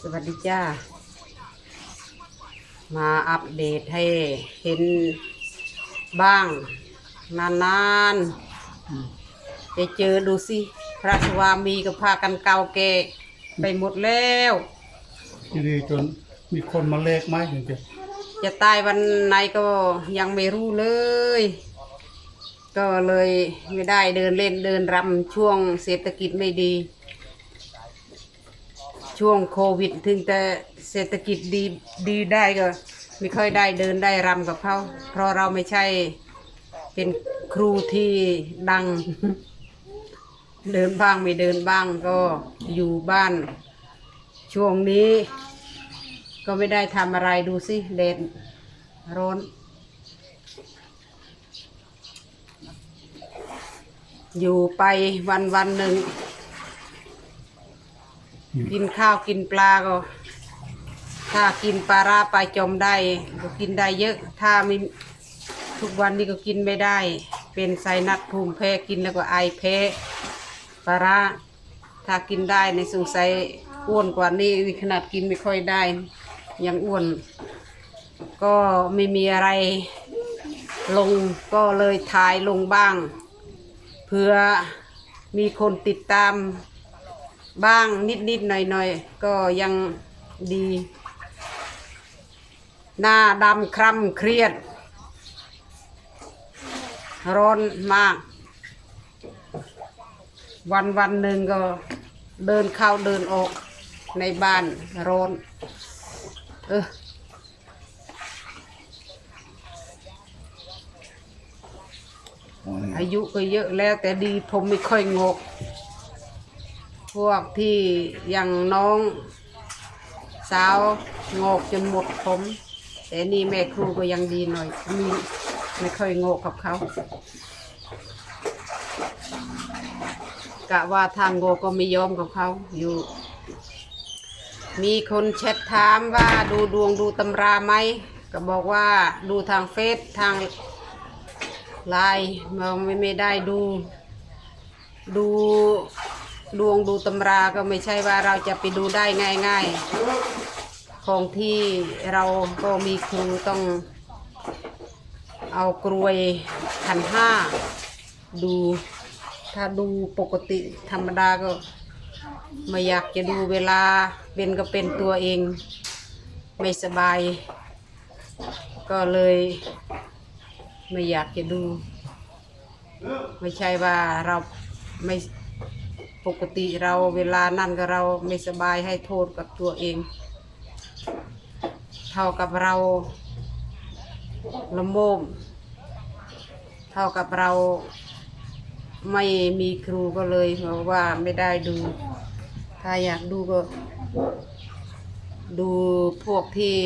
สวัสดีจ้า มาอัปเดตให้เห็นบ้าง นานๆไปเจอดูสิ พระสวามีกับพากันเกาเกะไปหมดแล้วทีนี้จนมีคนมาเลขไหมถึงจะจะตายวันไหนก็ยังไม่รู้เลย ก็เลยไม่ได้เดินเล่นเดินรำช่วงเศรษฐกิจไม่ดี ช่วงโควิด ถึงแต่เศรษฐกิจดีดีได้ก็ไม่ค่อยได้เดินได้รำกับเขาเพราะเราไม่ใช่เป็นครูที่ดัง เดินบ้างไม่เดินบ้างก็อยู่บ้าน ช่วงนี้ ก็ไม่ได้ทำอะไรดูสิเดดร้อนอยู่ไปวันวันหนึ่ง กินข้าวกินปลาก็ ถ้ากินปลาร้าปลาจอมได้ก็กินได้เยอะ ถ้าไม่ทุกวันนี้ก็กินไม่ได้ เป็นไซนัสภูมิแพ้กินแล้วก็ไอแพ้ปลาร้าถ้ากินได้ในสงสัยอ้วนกว่านี้ขนาดกินไม่ค่อยได้ ยังอ้วน ก็ไม่มีอะไรลงก็เลยถ่ายลงบ้างเพื่อมีคนติดตาม บ้างนิดๆหน่อยๆ ก็ยังดี หน้าดำคร่ำเครียด ร้อนมาก วันวันหนึ่งก็เดินเข้าเดินออกในบ้านร้อน เอออายุก็เยอะแล้วแต่ดีผมไม่ค่อยงก พวกที่ยังน้องสาวงอกจนหมดผม แต่นี่แม่ครูก็ยังดีหน่อยมีไม่ค่อยงกกับเขากะว่าทางโงก็ไม่ยอมกับเขาอยู่ มีคนแชทถามว่าดูดวงดูตำราไหมก็บอกว่าดูทางเฟซทางไลน์เราไม่ได้ดู ดู ดวงดูตำราก็ไม่ใช่ว่าเราจะไปดูได้ง่าย ๆ ของที่เราก็มีครูต้อง เอากรวยขันห้าดู ถ้าดูปกติธรรมดาก็ไม่อยากจะดูเวลาเป็นก็เป็นตัวเอง ไม่สบาย ก็เลยไม่อยากจะดู ไม่ใช่ว่าเราไม่ ปกติเราเวลานั่นก็เราไม่สบายให้โทษกับตัวเอง เท่ากับเราละโมบเท่ากับเราไม่มีครูก็เลยบอกว่าไม่ได้ดู ถ้าอยากดูก็ดูพวกที่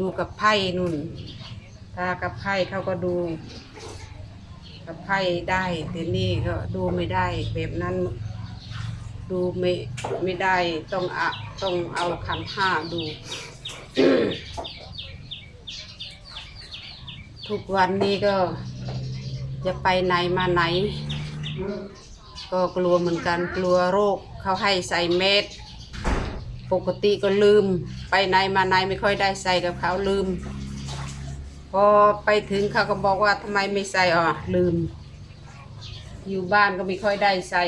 ดูกับไพ่นุ่น ถ้ากับไพ่เขาก็ดู กับไพ่ได้แต่นี่ก็ดูไม่ได้แบบนั้น ดูไม่ไม่ได้ต้องอะต้องเอาขันห้าดู ทุกวันนี้ก็จะไปไหนมาไหน ก็กลัวเหมือนกันกลัวโรคเขาให้ใส่เม็ดปกติก็ลืม ไปไหนมาไหนไม่ค่อยได้ใส่กับเขาลืม พอไปถึงเขาก็บอกว่าทำไมไม่ใส่อ๋อลืม อยู่บ้านก็ไม่ค่อยได้ใส่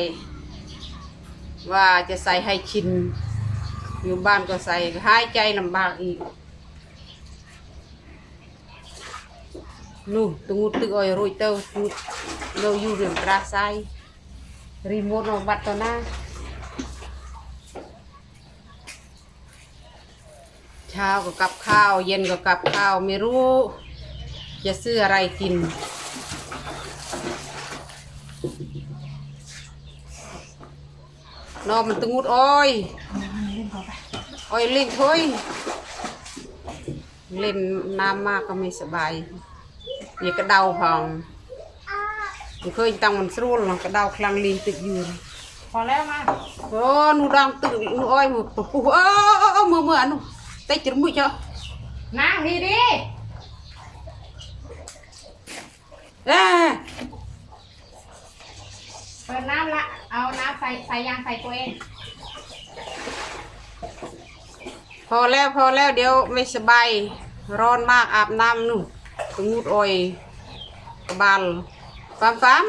ว่าจะใส่ให้ชิน อยู่บ้านก็ใส่หายใจลำบากอีกนู่นตงุดตึกอ้อยรุยเต้าเราอยู่เรื่องปราศัยรีโมทเอาบัตรต่อหน้าเช้าก็กับข้าว เย็นก็กับข้าว ไม่รู้ จะซื้ออะไรกิน นอมันตงุดอ้อยอ้อยลิงถ้วยเล่นน้ำมากก็ไม่สบายอย่ากระเดาพองมันเคยตั้งมันสรุลกระเดาคลังลิงติดอยู่พอแล้วมาโอ้หนูดังตึกหนูอ้อยหมูปุ๊บเออเออเออมือมืออันนู้เตะจุดมุ้ยเจ้านั่งดีดีเอ้ย เปิดน้ำละ เอาน้ำใส่ใส่ยางใส่ตัวเอง พอแล้วพอแล้วเดี๋ยวไม่สบาย ร้อนมากอาบน้ำนู่นตรงงูดอ่อยกระบาลฟามฟาม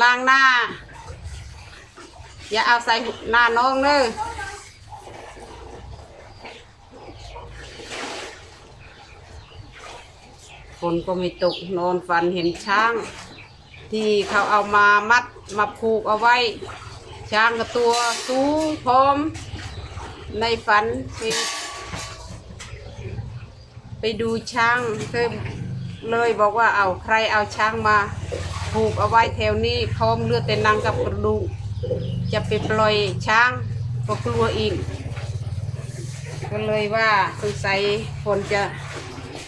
ล้างหน้า อย่าเอาใส่หน้าน้องเนอฝนก็ไม่ตกนอนฝันเห็นช้าง ที่เขาเอามามัดมาผูกเอาไว้ ช้างกับตัวสูงพร้อม ในฝันไปไปดูช้างก็เลยบอกว่าเอาใครเอาช้างมาผูกเอาไว้แถวนี้พร้อมเลือดแต่นังกับกระดูกจะไปปล่อยช้างก็กลัวอีกก็เลยว่าสงสัยฝนจะ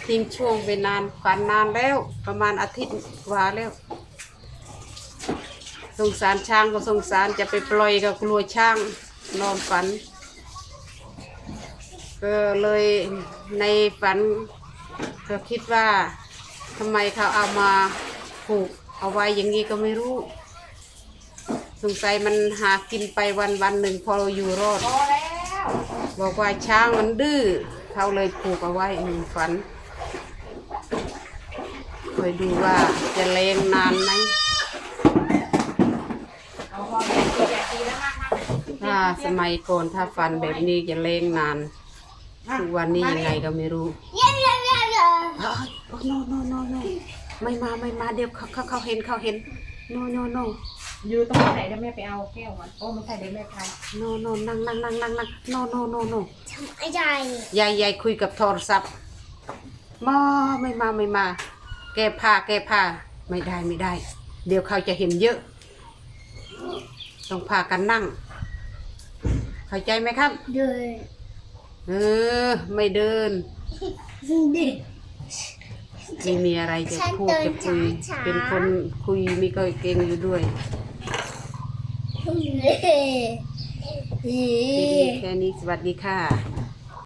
ทิ้งช่วงไปนานฝันนานแล้ว ประมาณอาทิตย์กว่าแล้ว สงสารช้างก็สงสารจะไปปล่อยก็กลัวช้างนอนฝัน ก็เลยในฝันก็คิดว่าทำไมเขาเอามาผูกเอาไว้อย่างนี้ก็ไม่รู้ สงสัยมันหากินไปวันวันหนึ่งพอเราอยู่รอด บอกว่าช้างมันดื้อเขาเลยผูกเอาไว้หนึ่งฝันคอยดูว่าจะเลงนานไหม เอาพอแล้วตัวใหญ่ดีแล้วมากมาก ถ้าสมัยก่อนถ้าฟันแบบนี้จะเลงนานทุกวันนี้ยังไงก็ไม่รู้เฮ้ยโอ้โนโนโนโนไม่มาไม่มาเดี๋ยวเขาเขาเขาเห็นเขาเห็นโนโนโนอยู่ตรงไหนเดี๋ยวแม่ไปเอาแก้วมันโอ้ไม่ใช่เดี๋ยวแม่ไปโนโนนั่งนั่งนั่งนั่งนั่งโนโนโนโนไอ้ใหญ่ยายยายคุยกับโทรศัพท์มาไม่มาไม่มา แก้ผ้าแก้ผ้าไม่ได้ไม่ได้ เดี๋ยวเขาจะเห็นเยอะ ต้องพากันนั่ง เข้าใจไหมครับ เดินเออ ไม่เดิน เดิน ไม่มีอะไรจะพูดจะคุย ช้าๆ เป็นคนคุยไมีก็เก่งอยู่ด้วยเฮ้ยคลิปนี้แค่นี้สวัสดีค่ะ